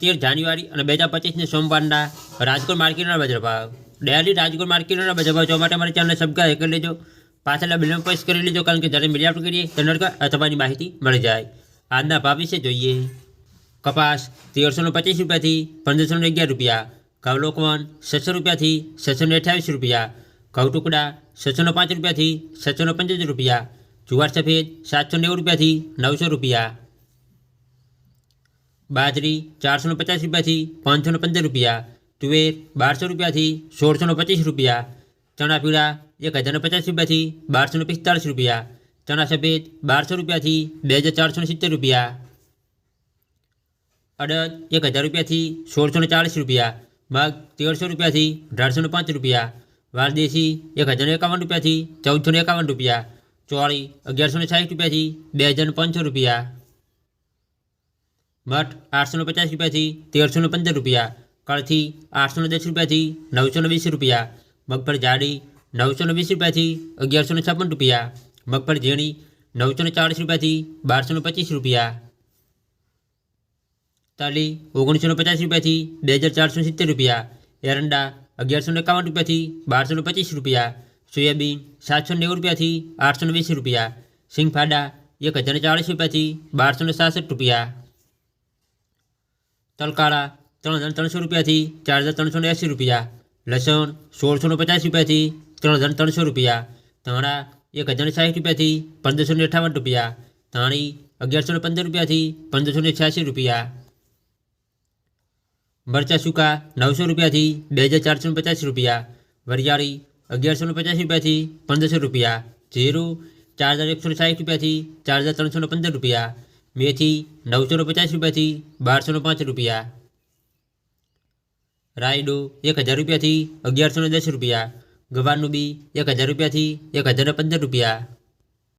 તેર જાન્યુઆરી અને બે હજાર પચીસને સોમવારના રાજકોટ માર્કેટના બજાર ભાવ. ડેલી રાજકોટ માર્કેટના બજાર ભાવ જોવા માટે મારી ચેનલને સબસ્ક્રાઈબ કરી લેજો. પાછળના બિલમાં પ્રેસ કરી લેજો, કારણ કે જ્યારે મીડિયા અપલોડ કરીએ તેના તમારી માહિતી મળી જાય. આજના ભાવ વિશે જોઈએ. કપાસ તેરસોને પચીસ રૂપિયાથી પંદરસો અગિયાર રૂપિયા. ઘઉં લોકવન છસો રૂપિયાથી છસો અઠ્યાવીસ રૂપિયા. ઘઉં ટુકડા છસો પાંચ રૂપિયાથી છસો પંચોતેર રૂપિયા. જુવાર સફેદ સાતસો નેવું રૂપિયાથી નવસો રૂપિયા. બાજરી ચારસો ને પચાસ રૂપિયાથી પાંચસો ને પંદર રૂપિયા તુવેર બારસો રૂપિયાથી સોળસો ને પચીસ રૂપિયા ચણા પીળા એક હજાર ને પચાસ રૂપિયાથી બારસો ને પિસ્તાળીસ રૂપિયા ચણા સફેદ બારસો રૂપિયાથી બે હજાર ચારસો ને સિત્તેર રૂપિયા અડદ એક હજાર રૂપિયાથી સોળસો ને ચાળીસ રૂપિયા મગ તેરસો રૂપિયાથી અઢારસો ને પાંચ રૂપિયા વાલદેશી એક હજાર ને એકાવન રૂપિયાથી ચૌદસો ને એકાવન રૂપિયા ચોળી અગિયારસો ને સાઠ રૂપિયાથી બે હજાર ને પાંચસો રૂપિયા મઠ આઠસો ને પચાસ રૂપિયાથી તેરસો ને પંદર રૂપિયા કળથી આઠસો ને દસ રૂપિયાથી નવસો ને વીસ રૂપિયા મગફળી જાડી નવસો ને વીસ રૂપિયાથી અગિયારસો ને છપ્પન રૂપિયા મગફળી ઝીણી નવસો ને ચાળીસ રૂપિયાથી બારસો ને પચીસ રૂપિયા તાલી ઓગણીસો ને પચાસ રૂપિયાથી બે હજાર ચારસો ને સિત્તેર રૂપિયા એરંડા અગિયારસો ને એકાવન રૂપિયાથી બારસો ને પચીસ રૂપિયા સોયાબીન સાતસો ને નેવું રૂપિયાથી આઠસો ને વીસ રૂપિયા સિંગફાડા એક હજાર ને ચાળીસ રૂપિયાથી બારસો ને સાસઠ રૂપિયા તલકાળા ત્રણ હજાર ત્રણસો રૂપિયાથી ચાર હજાર ત્રણસો ને એંસી રૂપિયા લસણ સોળસો ને પચાસ રૂપિયાથી ત્રણ હજાર ત્રણસો રૂપિયા ધાણા એક હજાર ને સાઠ રૂપિયાથી પંદરસો ને અઠાવન રૂપિયા ધાણી અગિયારસો ને પંદર રૂપિયાથી પંદરસો ને છ્યાસી રૂપિયા મરચાં સૂકા નવસો રૂપિયાથી બે હજાર ચારસો ને પચાસ રૂપિયા વરિયાળી અગિયારસો ને પચાસ રૂપિયાથી પંદરસો રૂપિયા જીરું ચાર હજાર એકસો ને સાઠ રૂપિયાથી ચાર હજાર ત્રણસો ને પંદર રૂપિયા મેથી નવસો ને પચાસ રૂપિયાથી બારસો ને પાંચ રૂપિયા. રાયડો એક હજાર રૂપિયાથી અગિયારસો ને દસ રૂપિયા. ગવારનું બી એક હજાર રૂપિયાથી એક હજાર ને પંદર રૂપિયા.